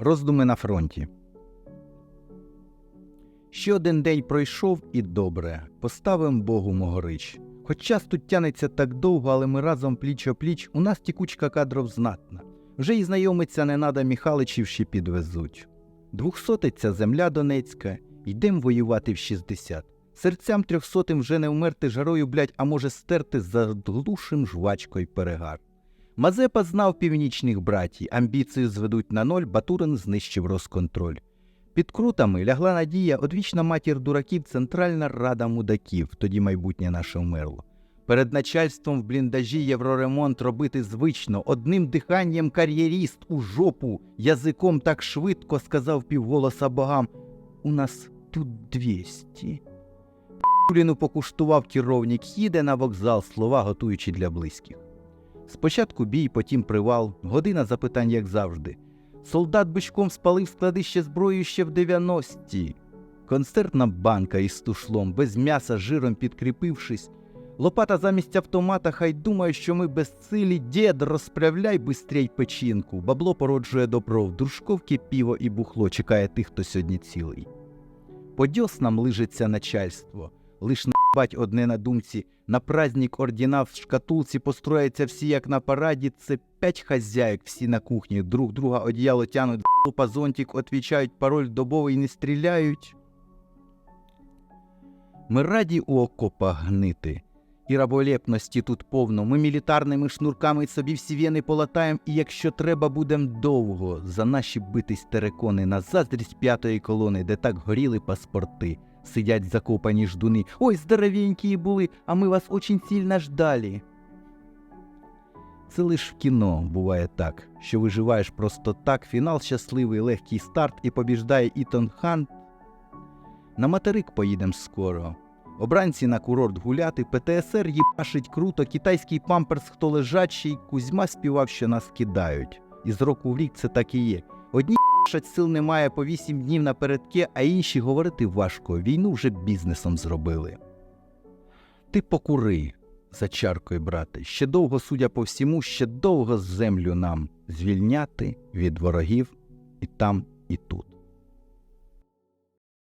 Роздуми на фронті. Ще один день пройшов і добре. Поставим Богу могорич. Хоч час тут тянеться так довго, але ми разом пліч о пліч, у нас тікучка кадров знатна. Вже і знайомиться не надо Міхаличів ще підвезуть. Двохсотиця земля Донецька, йдем воювати в 60. Серцям трьохсотим вже не вмерти жарою, блять, а може стерти за глушим жвачкою перегар. Мазепа знав північних братій, амбіцію зведуть на ноль, Батурин знищив розконтроль. Під крутами лягла надія, одвічна матір дураків, Центральна Рада мудаків, тоді майбутнє наше вмерло. Перед начальством в бліндажі євроремонт робити звично, одним диханням кар'єріст у жопу, язиком так швидко сказав півголоса богам. У нас тут 200. Куліну покуштував керівник, їде на вокзал, слова готуючи для близьких. Спочатку бій, потім привал, година запитань, як завжди. Солдат бичком спалив складище зброї ще в 90-ті. Концертна банка із тушлом, без м'яса, жиром підкріпившись. Лопата замість автомата, хай думає, що ми безсилі, дід, розправляй бистрій печінку. Бабло породжує добро, в дружковки піво і бухло чекає тих, хто сьогодні цілий. По дьоснам лижеться начальство, лиш набать одне на думці, на праздник ордіна в шкатулці построяться всі, як на параді, це п'ять хазяїк, всі на кухні, друг друга одіяло тянуть, по зонтик, отвічають пароль добовий, не стріляють. Ми раді у окопах гнити. І раболепності тут повно. Ми мілітарними шнурками собі всі вени полатаєм, і якщо треба, будем довго за наші битись терекони на заздрість п'ятої колони, де так горіли паспорти. Сидять закопані ждуни. Ой, здоровенькі були, а ми вас очень сильно ждали. Це лиш в кіно буває так, що виживаєш просто так, фінал щасливий, легкий старт і побіждає Ітон Хант. На материк поїдем скоро. Обранці на курорт гуляти, ПТСР їбашить круто, китайський памперс, хто лежачий, Кузьма співав, що нас кидають. І з року в рік це так і є. Одні сил немає по вісім днів напередки, а інші говорити важко, війну вже бізнесом зробили. Ти покури за чаркою, брате, ще довго, судя по всьому, ще довго землю нам звільняти від ворогів і там, і тут.